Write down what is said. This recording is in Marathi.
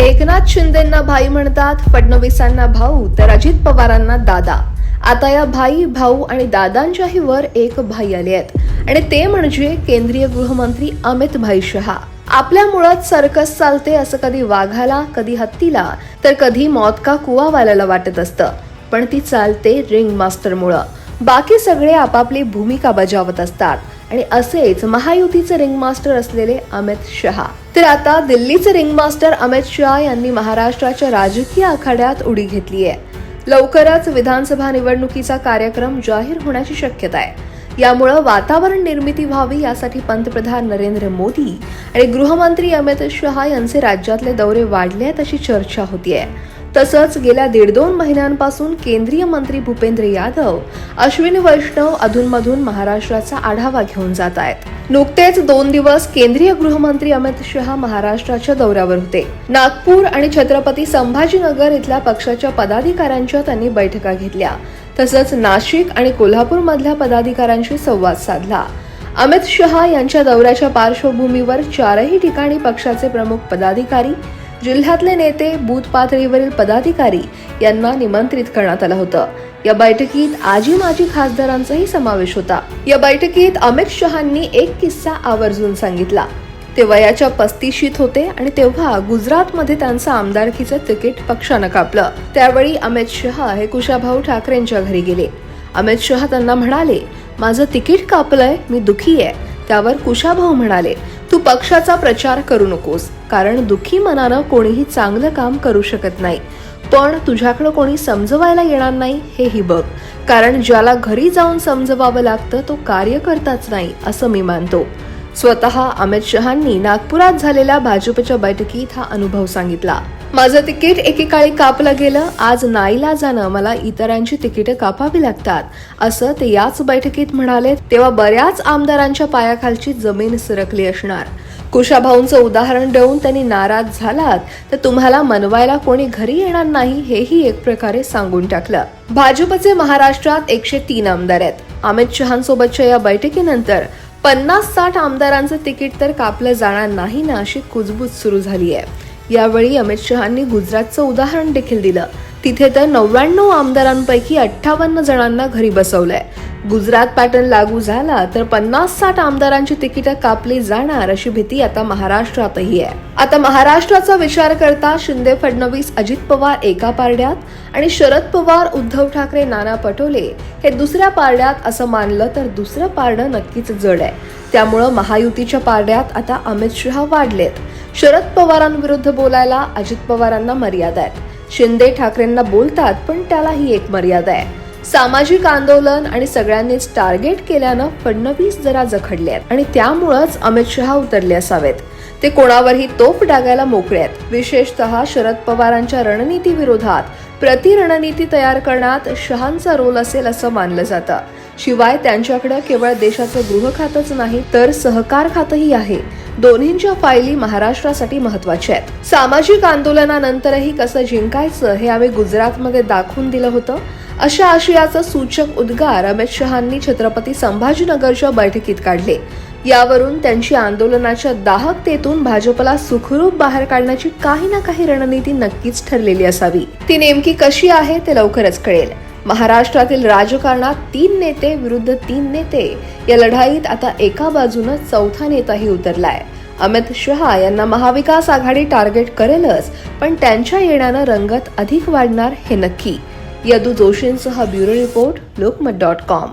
एकनाथ शिंदेंना भाई म्हणतात फडणवीसांना भाऊ तर अजित पवारांना दादा. आता या भाई भाऊ आणि दादांच्याही वर एक भाई आले आहेत. आणि ते म्हणजे केंद्रीय गृहमंत्री अमित भाई शहा. आपल्या मुळात सर्कस चालते असं कधी वाघाला कधी हत्तीला तर कधी मौत का कुवावाल्याला वाटत असतं. पण ती चालते रिंग मास्टरमुळं बाकी सगळे आपापली भूमिका बजावत असतात. आणि असेच महायुतीचे रिंगमास्टर असलेले अमित शहा. तर आता दिल्लीचे रिंगमास्टर अमित शहा यांनी महाराष्ट्राच्या राजकीय आखाड्यात उडी घेतली आहे. लवकरच विधानसभा निवडणुकीचा कार्यक्रम जाहीर होण्याची शक्यता आहे. यामुळं वातावरण निर्मिती व्हावी यासाठी पंतप्रधान नरेंद्र मोदी आणि गृहमंत्री अमित शहा यांचे राज्यातले दौरे वाढले आहेत अशी चर्चा होतीये. तसंच गेल्या दीड दोन महिन्यांपासून केंद्रीय मंत्री भूपेंद्र यादव अश्विन वैष्णव अधूनमधून महाराष्ट्राचा आढावा घेऊन जात आहेत. नुकतेच दोन दिवस केंद्रीय गृहमंत्री अमित शहा महाराष्ट्राच्या दौऱ्यावर होते. नागपूर आणि छत्रपती संभाजीनगर इथल्या पक्षाच्या पदाधिकाऱ्यांच्या त्यांनी बैठका घेतल्या. तसंच नाशिक आणि कोल्हापूर मधल्या पदाधिकाऱ्यांशी संवाद साधला. अमित शहा यांच्या दौऱ्याच्या पार्श्वभूमीवर चारही ठिकाणी पक्षाचे प्रमुख पदाधिकारी जिल्ह्यातले नेते बूथ पातळीवरील पदाधिकारी यांना निमंत्रित करण्यात आलं होतं. या बैठकीत आजी माजी खासदारांचाही समावेश होता. या बैठकीत अमित शहांनी एक किस्सा आवर्जून सांगितला. ते वयाच्या पस्तीशीत होते आणि तेव्हा गुजरातमध्ये त्यांचं आमदारकीचं तिकीट पक्षानं कापलं. त्यावेळी अमित शहा हे कुशाभाऊ ठाकरेंच्या घरी गेले. अमित शहा त्यांना म्हणाले माझं तिकीट कापलंय मी दुखी आहे. त्यावर कुशाभाऊ म्हणाले पक्षाचा प्रचार करू नकोस कारण दुःखी मनानं कोणीही चांगलं काम करू शकत नाही. पण तुझ्याकडं कोणी समजवायला येणार नाही हेही बघ. कारण ज्याला घरी जाऊन समजवावं लागतं तो कार्यकर्ताच नाही असं मी मानतो. स्वतः अमित शहांनी नागपुरात झालेल्या भाजपच्या बैठकीत हा अनुभव सांगितला. माझं तिकीट एकेकाळी कापलं गेलं आज नाईला जाणं मला इतरांची तिकीटं कापावी लागतात असं ते याच बैठकीत म्हणाले तेव्हा बऱ्याच आमदारांच्या पायाखालची जमीन सरकली असणार. कुशाभाऊंचं उदाहरण देऊन त्यांनी नाराज झालात तर तुम्हाला मनवायला कोणी घरी येणार नाही हेही एक प्रकारे सांगून टाकलं. भाजपचे महाराष्ट्रात एकशे तीन आमदार आहेत. अमित शहांसोबतच्या या बैठकीनंतर पन्नास साठ आमदारांचं तिकीट तर कापलं जाणार नाही ना अशी कुजबूज सुरू झाली आहे. यावेळी अमित शहांनी गुजरातचं उदाहरण देखील दिलं. तिथे तर नव्याण्णव आमदारांपैकी अठ्ठावन्न जणांना घरी बसवलंय. गुजरात पॅटर्न लागू झाला तर पन्नास साठ आमदारांची तिकीटं कापली जाणार अशी भीती आता महाराष्ट्रातही आहे. आता महाराष्ट्राचा विचार करता शिंदे फडणवीस अजित पवार एका पारड्यात आणि शरद पवार उद्धव ठाकरे नाना पटोले हे दुसऱ्या पारड्यात असं मानलं तर दुसरं पारडं नक्कीच जड आहे. त्यामुळं महायुतीच्या पारड्यात आता अमित शहा वाढलेत. शरद पवारांविरुद्ध बोलायला अजित पवारांना मर्यादा आहेत. शिंदे ठाकरेंना बोलतात पण त्यालाही एक मर्यादा आहे. सामाजिक आंदोलन आणि सगळ्यांनीच टार्गेट केल्यानं फडणवीस जरा जखडले आहेत आणि त्यामुळंच अमित शहा उतरले असावेत. ते कोणावरही तोफ डागायला मोकळे आहेत. विशेषतः शरद पवारांच्या रणनीती विरोधात प्रतिरणनीती तयार करण्यात शहांचा रोल असेल असं मानलं जातं. शिवाय त्यांच्याकडे केवळ देशाचं गृह खातच नाही तर सहकार खातही आहे. दोन्हींच्या फायली महाराष्ट्रासाठी महत्त्वाच्या आहेत. सामाजिक आंदोलनानंतरही कसं जिंकायचं हे आम्ही गुजरातमध्ये दाखवून दिलं होतं. अशा आशयाचं सूचक उद्गार अमित शहांनी छत्रपती संभाजीनगरच्या बैठकीत काढले. यावरून त्यांची आंदोलनाच्या दाहकतेतून भाजपला सुखरूप बाहेर काढण्याची काही ना काही रणनीती नक्कीच ठरलेली असावी. ती नेमकी कशी आहे ते लवकरच कळेल. महाराष्ट्रातील राजकारणात तीन नेते विरुद्ध तीन नेते या लढाईत आता एका बाजूनं चौथा नेताही उतरलाय. अमित शहा यांना महाविकास आघाडी टार्गेट करेलच पण त्यांच्या येण्यानं रंगत अधिक वाढणार हे नक्की. Yadu जोशींसह bureau report Lokmat dot com.